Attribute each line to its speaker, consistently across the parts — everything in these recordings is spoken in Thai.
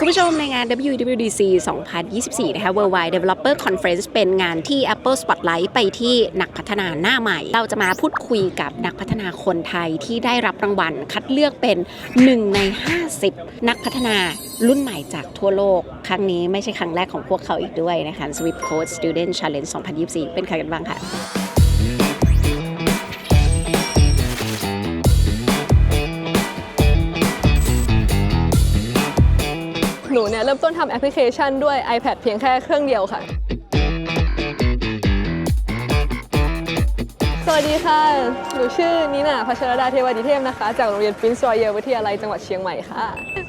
Speaker 1: คุณผู้ชมในงาน WWDC 2024 นะคะ Worldwide Developer Conference เป็นงานที่ Apple Spotlight ไปที่นักพัฒนาหน้าใหม่ เราจะมาพูดคุยกับนักพัฒนาคนไทยที่ได้รับรางวัล คัดเลือกเป็น 1 ใน 50 นักพัฒนารุ่นใหม่จากทั่วโลก ครั้งนี้ไม่ใช่ครั้งแรกของพวกเขาอีกด้วยนะคะ Swift Code Student Challenge 2024 เป็นใครกันบ้างคะ
Speaker 2: เริ่มต้นทำแอปพลิเคชันด้วย iPad เพียงแค่เครื่องเดียวค่ะ สวัสดีค่ะ หนูชื่อนิน่าพัชรดาเทวดิเทพนะคะ จากโรงเรียน Prince Royal วิทยาลัยจังหวัดเชียงใหม่ค่ะ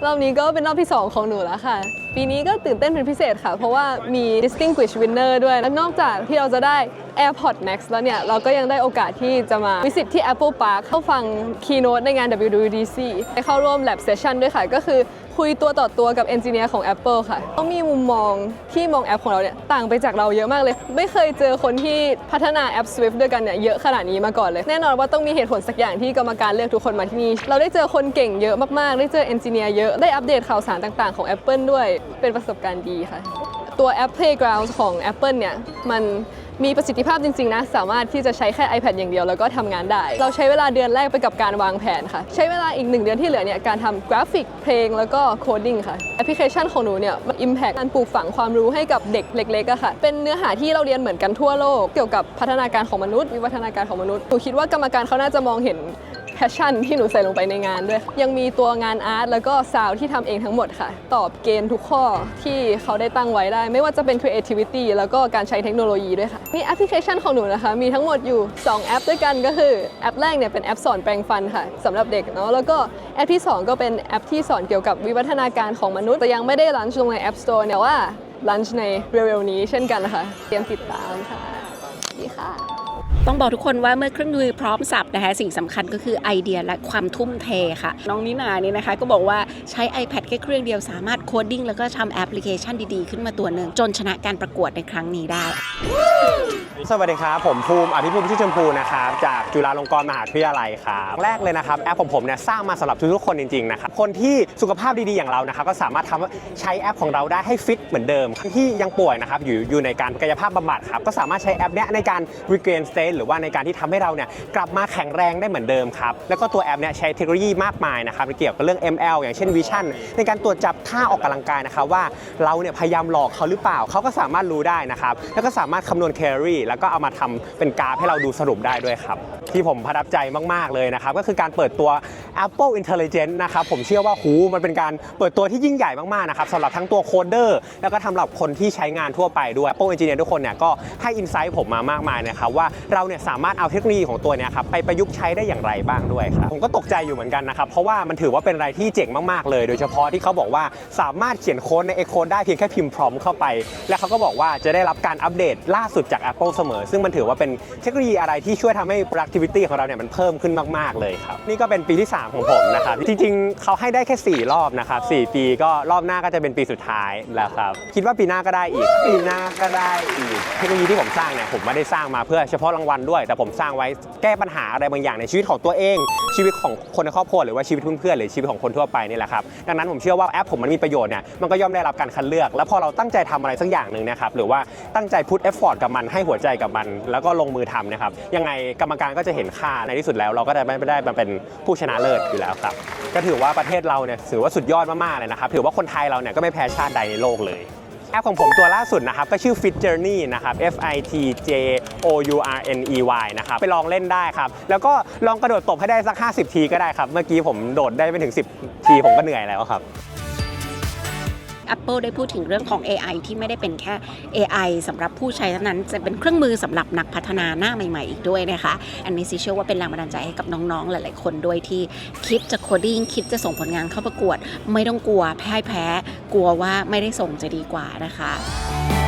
Speaker 2: รอบนี้ก็เป็นรอบที่ 2 ของหนูแล้วค่ะ ปีนี้ก็ตื่นเต้นเป็นพิเศษค่ะ เพราะว่ามี Distinguished Winner ด้วย และนอกจากที่เราจะได้ AirPod Max แล้วเนี่ย เราก็ยังได้โอกาสที่จะมาวิสิตที่ Apple Park เข้าฟัง keynote ในงาน WWDC ได้เข้าร่วม lab session ด้วยค่ะ ก็คือคุยตัวต่อตัวกับเอนจิเนียร์ของ Apple ค่ะเขามีมุมมองที่มองแอปของเราเนี่ยต่างไปจากเราเยอะมากเลย ไม่เคยเจอคนที่พัฒนาแอป Swift ด้วยกันเนี่ยเยอะขนาดนี้มาก่อนเลย แน่นอนว่าต้องมีเหตุผลสักอย่างที่กรรมการเลือกทุกคนมาที่นี่ เราได้เจอคนเก่งเยอะมากๆ ได้เจอเอนจิเนียร์เยอะได้อัปเดตข่าวสารต่างๆของ Apple ด้วยเป็นประสบการณ์ดีค่ะ ตัวแอป Playground ของ Apple เนี่ยมัน มีประสิทธิภาพจริงๆนะสามารถที่จะใช้แค่ iPad อย่างเดียวแล้วก็ทำงานได้ เราใช้เวลาเดือนแรกไปกับการวางแผนค่ะ ใช้เวลาอีก 1 เดือนที่เหลือเนี่ยการทำกราฟิกเพลงแล้วก็โคดดิ้งค่ะแอปพลิเคชันของหนูเนี่ยมันอิมแพคการปลูกฝังความรู้ให้กับเด็กเล็กๆอะค่ะ เป็นเนื้อหาที่เราเรียนเหมือนกันทั่วโลก เกี่ยวกับพัฒนาการของมนุษย์วิวัฒนาการของมนุษย์หนูคิดว่ากรรมการเขาน่าจะมองเห็น แพชชั่นที่หนูใส่ลงไปในงานด้วยค่ะยังมีตัวงานอาร์ตแล้วก็ซาวที่ทำเองทั้งหมดค่ะ ตอบเกณฑ์ทุกข้อที่เขาได้ตั้งไว้ได้ ไม่ว่าจะเป็น creativity แล้วก็การใช้เทคโนโลยีด้วยค่ะนี่แอปพลิเคชันของหนูนะคะ มีทั้งหมดอยู่ 2 แอปด้วยกันก็คือแอปแรกเนี่ยเป็นแอปสอนแปรงฟันค่ะสำหรับเด็กเนาะแล้วก็แอปที่ 2 ก็เป็นแอปที่สอนเกี่ยวกับวิวัฒนาการของมนุษย์แต่ยังไม่ได้ลันช์ลงใน App Store เนี่ยว่าลันช์ในเร็วๆนี้เช่นกันนะคะ เตรียมติดตามค่ะดีค่ะ
Speaker 1: ต้องบอกทุกคนว่าเมื่อเครื่องมือพร้อมสับนะคะสิ่งสำคัญก็คือไอเดียและความทุ่มเทค่ะ น้องนินาเนี่ยนะคะ ก็บอกว่าใช้ iPad แค่เครื่องเดียวสามารถโคดดิ้งแล้วก็ทำแอปพลิเคชันดีๆ ขึ้นมาตัวหนึ่งจนชนะการประกวดในครั้งนี้ได้
Speaker 3: สวัสดีครับ ผมภูมิ อภิภูมิที่อชมพูนะครับ จากจุฬาลงกรณ์มหาวิทยาลัยครับแรกเลยนะครับแอปของผมเนี่ยสร้างมาสำหรับทุกๆคนจริงๆนะครับคนที่สุขภาพดีๆอย่างเรานะครับก็สามารถทำใช้แอปของเราได้ให้ฟิตเหมือนเดิมที่ยังป่วยนะครับอยู่อยู่ในการกายภาพบำบัดครับก็สามารถใช้แอปเนี้ยในการ regain state หรือว่าในการที่ทำให้เราเนี่ยกลับมาแข็งแรงได้เหมือนเดิมครับแล้วก็ตัวแอปเนี่ยใช้เทคโนโลยีมากมายนะครับเกี่ยวกับเรื่อง ML อย่างเช่น Vision ในการตรวจจับท่าออกกำลังกายนะครับว่าเราเนี่ยพยายามหลอกเขาหรือเปล่าเขาก็สามารถรู้ได้นะครับแล้วก็สามารถคำนวณแคลอรี่แล้วก็เอามาทำเป็นกราฟให้เราดูสรุปได้ด้วยครับ ที่ผมประทับใจมาก ๆ เลยนะครับ ก็คือการเปิดตัว Apple Intelligence นะครับผมเชื่อว่าหูมันเป็นการเปิดตัวที่ยิ่งใหญ่มากๆนะครับสำหรับทั้งตัวโคดเดอร์แล้วก็สำหรับคนที่ใช้งานทั่วไปด้วย Apple Engineer ทุกคนเนี่ยก็ให้อินไซต์ผมมามากมายนะครับว่าเราเนี่ยสามารถเอาเทคโนโลยีของตัวเนี้ครับไปประยุกต์ใช้ได้อย่างไรบ้างด้วยครับผมก็ตกใจอยู่เหมือนกันนะครับเพราะว่ามันถือว่าเป็นอะไรที่เจ๋งมากๆเลย โดยเฉพาะที่เขาบอกว่าสามารถเขียนโค้ดใน Xcode ได้เพียงแค่พิมพ์พร้อมเข้าไป และเขาก็บอกว่าจะได้รับการอัปเดตล่าสุดจาก Apple เสมอ ซึ่งมันถือว่าเป็นเทคโนโลยีอะไรที่ช่วยทำให้ productivity ของเราเนี่ยมันเพิ่มขึ้นมากๆเลยครับนี่ก็เป็นปีที่3ของผมนะครับ จริงๆ เขาให้ได้แค่ 4 รอบนะครับ 4 ปีก็รอบหน้าก็จะเป็นปีสุดท้ายแล้วครับ คิดว่าปีหน้าก็ได้อีก ปีหน้าก็ได้อีก เทคโนโลยีที่ผมสร้างเนี่ยผมไม่ได้สร้างมาเพื่อเฉพาะรางวัลด้วย แต่ผมสร้างไว้แก้ปัญหาอะไรบางอย่างในชีวิตของตัวเอง ชีวิตของคนในครอบครัวหรือว่าชีวิตเพื่อนๆหรือชีวิตของคนทั่วไปนี่แหละครับ ดังนั้นผมเชื่อว่าแอปผมมันมีประโยชน์เนี่ยมันก็ย่อมได้รับการคัดเลือก แล้วพอเราตั้งใจทำอะไรสักอย่างหนึ่งนะครับหรือว่าตั้งใจพุทเอฟฟอร์ตกับมันให้หัวใจกับมัน แล้วก็ลงมือทำนะครับยังไงกรรมการก็จะเห็นค่าในที่สุดแล้ว เราก็จะไม่ได้มาเป็นผู้ชนะเลิศอยู่แล้วครับ ก็ถือว่าประเทศเราเนี่ยถือว่าสุดยอดมากๆเลยนะครับ ถือว่าคนไทยเราเนี่ยก็ไม่แพ้ชาติใดในโลกเลยแอปของผมตัวล่าสุดนะครับ ก็ชื่อ Fit Journey นะครับ F I T J O U R N E Y นะครับ ไปลองเล่นได้ครับ แล้วก็ลองกระโดดตบให้ได้สัก 50 ทีก็ได้ครับ เมื่อกี้ผมโดดได้ไม่ถึง 10 ทีผมก็เหนื่อยแล้วครับ
Speaker 1: Apple ได้พูดถึงเรื่องของ AI ที่ไม่ได้เป็นแค่ AI สำหรับผู้ใช้เท่านั้นจะเป็นเครื่องมือสำหรับนักพัฒนาหน้าใหม่ ๆ อีกด้วยนะคะ อันนี้ซีเชื่อว่าเป็นแรงบันดาลใจให้กับน้องๆ หลายๆ คนด้วยที่คิดจะโคดดิ้งคิดจะส่งผลงานเข้าประกวด ไม่ต้องกลัวแพ้แพ้ กลัวว่าไม่ได้ส่งจะดีกว่านะคะ